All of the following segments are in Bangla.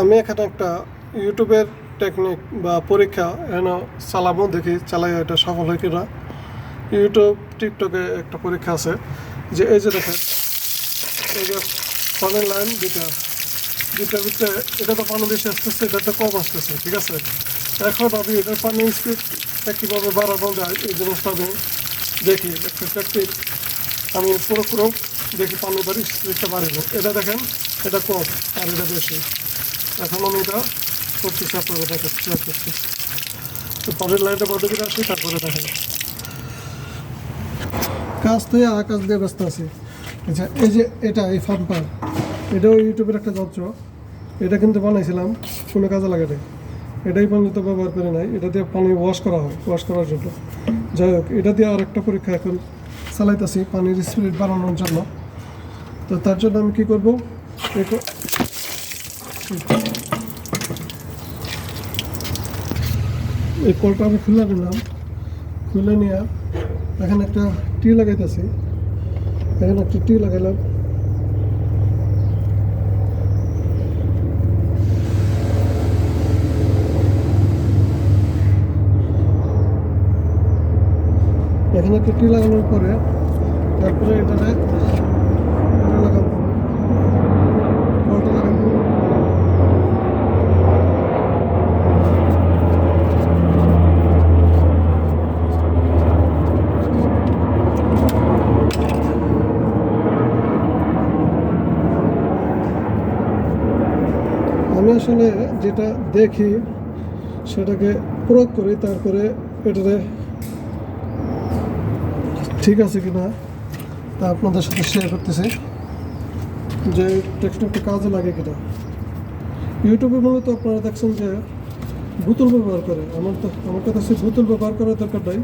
আমি এখানে একটা ইউটিউবের টেকনিক বা পরীক্ষা এন চালাবো দেখি চালাই এটা সফল হয় কিনা। ইউটিউব, টিকটকে একটা পরীক্ষা আছে। যে এই যে দেখেন, এই যে পানির লাইন দুটা দুটার ভিতরে এটা তো পানি বেশি আসতেছে, এটা তো কম আসতেছে, ঠিক আছে? এখন আমি এটার পানির স্পিডটা কীভাবে বাড়ানো যায়, এই জিনিসটা আমি দেখি, একটা টেকনিক আমি পুরো পুরো দেখি পানি বাড়ি স্পিডটা বাড়িল এটা দেখেন, এটা কম আর এটা বেশি। এখন আমি এটা করতেছি তো পরের লাইনটা করে আসি, তারপরে দেখেন কাজ তো আকাশ দিয়ে ব্যস্ত আছি। আচ্ছা এই যে এটা, এই ফাম্পার এটাও ইউটিউবের একটা যন্ত্র। এটা কিন্তু বানাইছিলাম, কোনো কাজে লাগে নাই। এটাই পর্যন্ত ব্যবহার করে নাই, এটা দিয়ে পানি ওয়াশ করা হয় ওয়াশ করার জন্য। যাই হোক, এটা দিয়ে আর একটা পরীক্ষা এখন চালাইতেছি, পানির স্পিড বাড়ানোর জন্য। তো তার জন্য আমি কী করব? এই কলটা আমি খুলে নিলাম। খুলে নিয়ে এখানে একটা টি লাগাইতেছি। এখানে একটা টি লাগাইলাম। এখানে একটা টি লাগানোর পরে তারপরে এটাতে এটা লাগাবো কলটা লাগাবো আমি আসলে যেটা দেখি, সেটাকে প্রয়োগ করি, তারপরে এটাতে ঠিক আছে কিনা তা আপনাদের সাথে শেয়ার করতেছি। যে টেক্সটটা কাজে লাগে কিনা। ইউটিউবে মূলত আপনারা দেখছেন যে বোতল ব্যবহার করে। আমার তো, আমার হচ্ছে বোতল ব্যবহার করার দরকার নাই।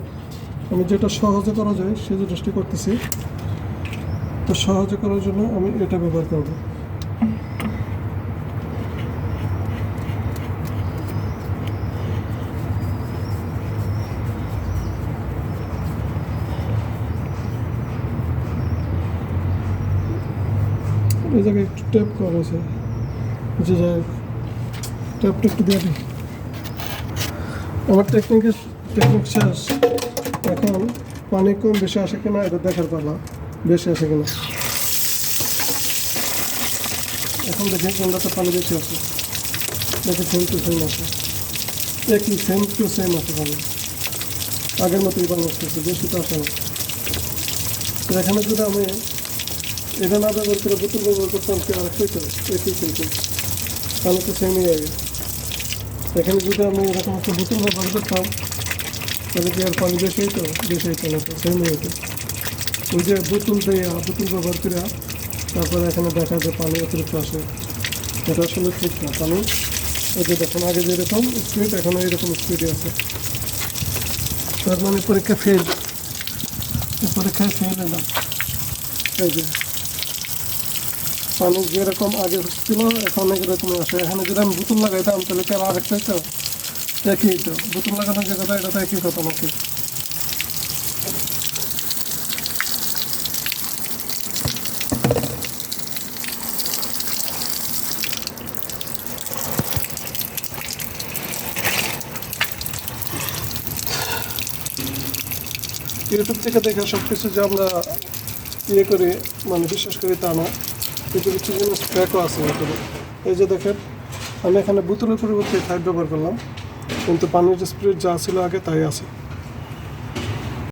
আমি যেটা সহজে করা যায়, সে জিনিসটি করতেছি। তো সহজে করার জন্য আমি এটা ব্যবহার করব। এই জায়গায় একটু ট্যাপ করা হয়েছে যে যাই ট্যাপটা একটু দিয়ে দিই। আমার টেকনিকের টেকনিক শেষ। এখন পানি কম বেশি আসে কিনা, এটা দেখার পালা। বেশি আসে কিনা। এখন দেখি কোনটাতে পানি বেশি আছে দেখে সেম টু সেম আছে একই সেম টু সেম আছে পানি। আগের মতোই পানি আসতেছে, বেশি তো আসে না। এখানে যদি আমি এটা না ব্যবহার করে বোতল ব্যবহার করতাম কি আরেকটাই তো একই কিন্তু তাহলে তো সেমই আগে এখানে যদি আমি এরকম একটা বোতল ব্যবহার করতাম, তাহলে কি আর পানি বেশি হইতো? বেশি হইতো না তো, সেমই হইতো। ওই যে বোতল দিয়ে বোতল ব্যবহার করে তারপরে এখানে দেখা যায় পানি অতিরিক্ত আসে। এটা আসলে ঠিক না। পানি ওই যে দেখুন, আগে যেরকম স্পিড এখন এইরকম স্পিডে আছে। তার মানে পরীক্ষা ফেল পরীক্ষায় ফেল এলাম। এই যে পানি যেরকম আগে ছিল, এখন এরকম আসে। এখানে যদি আমি বোতল লাগাইতাম, তাহলে কি আর তো? একই তো। বোতল লাগানোর যে কথা, এটা তো একই কথা নাকি? ইউটিউব থেকে দেখে সব কিছু যে আমরা ইয়ে করি মানে বিশ্বাস করি তা না। কিছু কিছু জিনিস ট্র্যাকও আছে ইউটিউবে এই যে দেখেন, আমি এখানে বোতলের পরিবর্তে থাইড ব্যবহার করলাম। কিন্তু পানির স্প্রে যা ছিল আগে তাই আছে।